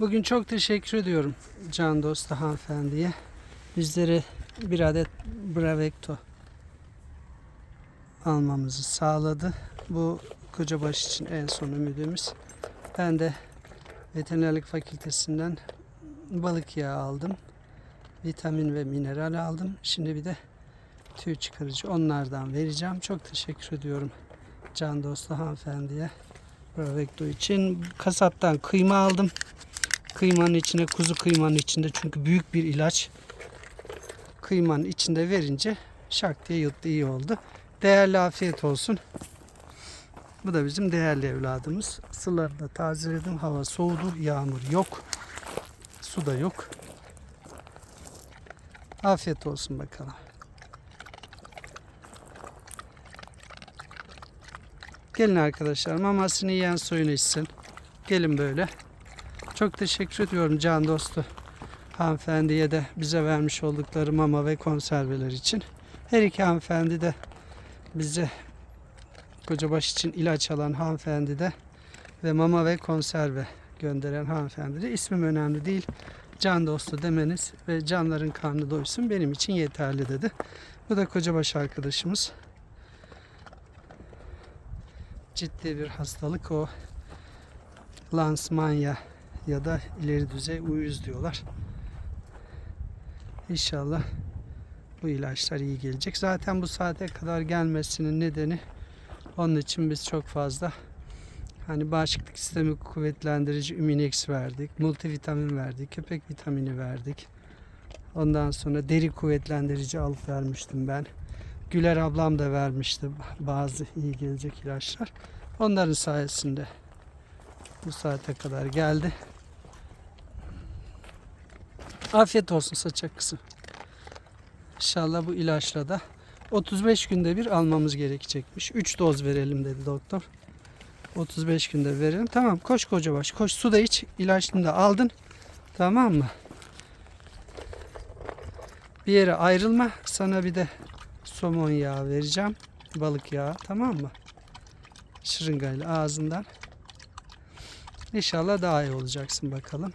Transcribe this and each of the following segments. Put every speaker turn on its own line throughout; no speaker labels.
Bugün çok teşekkür ediyorum Can Dostu hanımefendiye. Bizlere bir adet Bravecto almamızı sağladı. Bu Kocabaş için en son ümidimiz. Ben de veterinerlik fakültesinden balık yağı aldım. Vitamin ve mineral aldım. Şimdi bir de tüy çıkarıcı onlardan vereceğim. Çok teşekkür ediyorum Can Dostu hanımefendiye. Bravecto için kasaptan kıyma aldım. Kıymanın içine kuzu kıymanın içinde çünkü büyük bir ilaç. Kıymanın içinde verince şak diye yuttu iyi oldu. Değerli afiyet olsun. Bu da bizim değerli evladımız. Sularını da tazeledim. Hava soğudu. Yağmur yok. Su da yok. Afiyet olsun bakalım. Gelin arkadaşlar mamasını yiyen suyunu içsin. Gelin böyle. Çok teşekkür ediyorum can dostu hanımefendiye de bize vermiş oldukları mama ve konserveler için. Her iki hanımefendi de bize Kocabaş için ilaç alan hanımefendi de ve mama ve konserve gönderen hanımefendi de ismim önemli değil. Can dostu demeniz ve canların karnı doysun benim için yeterli dedi. Bu da Kocabaş arkadaşımız. Ciddi bir hastalık o. Lansmanya ya da ileri düzey uyuz diyorlar. İnşallah bu ilaçlar iyi gelecek. Zaten bu saate kadar gelmesinin nedeni onun için biz çok fazla hani bağışıklık sistemi kuvvetlendirici Üminex verdik, multivitamin verdik, köpek vitamini verdik. Ondan sonra deri kuvvetlendirici alıp vermiştim ben. Güler ablam da vermişti bazı iyi gelecek ilaçlar. Onların sayesinde bu saate kadar geldi. Afiyet olsun saçak kızım. İnşallah bu ilaçla da 35 günde bir almamız gerekecekmiş. 3 doz verelim dedi doktor. 35 günde verelim. Tamam koş koca baş. Koş su da iç. İlaçını da aldın. Tamam mı? Bir yere ayrılma. Sana bir de somon yağı vereceğim. Balık yağı. Tamam mı? Şırıngayla ağzından. İnşallah daha iyi olacaksın bakalım.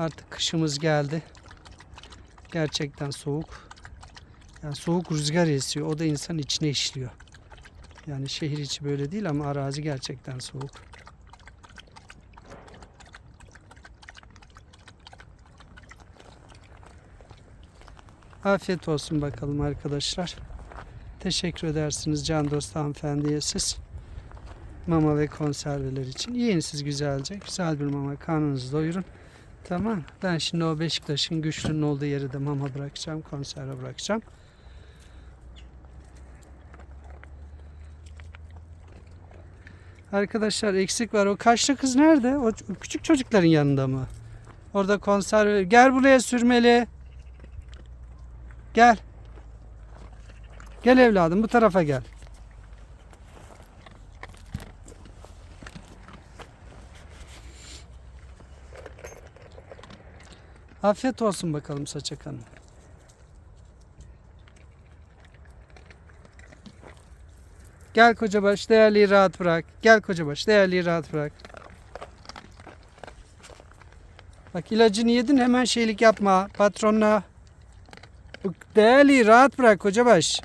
Artık kışımız geldi. Gerçekten soğuk. Yani soğuk rüzgar esiyor. O da insan içine işliyor. Yani şehir içi böyle değil ama arazi gerçekten soğuk. Afiyet olsun bakalım arkadaşlar. Teşekkür edersiniz can dostu hanımefendiye siz. Mama ve konserveler için. Yiyin siz güzelce. Güzel bir mama karnınızı doyurun. Tamam. Ben şimdi o Beşiktaş'ın güçlünün olduğu yere de mama bırakacağım. Konserve bırakacağım. Arkadaşlar eksik var. O kaşlı kız nerede? O küçük çocukların yanında mı? Orada konserve. Gel buraya sürmeli. Gel. Gel evladım bu tarafa gel. Afiyet olsun bakalım Saçak Hanım. Gel kocabaş değerliyi rahat bırak. Gel kocabaş değerliyi rahat bırak. Bak ilacını yedin hemen şeylik yapma patronla. Değerliyi rahat bırak kocabaş.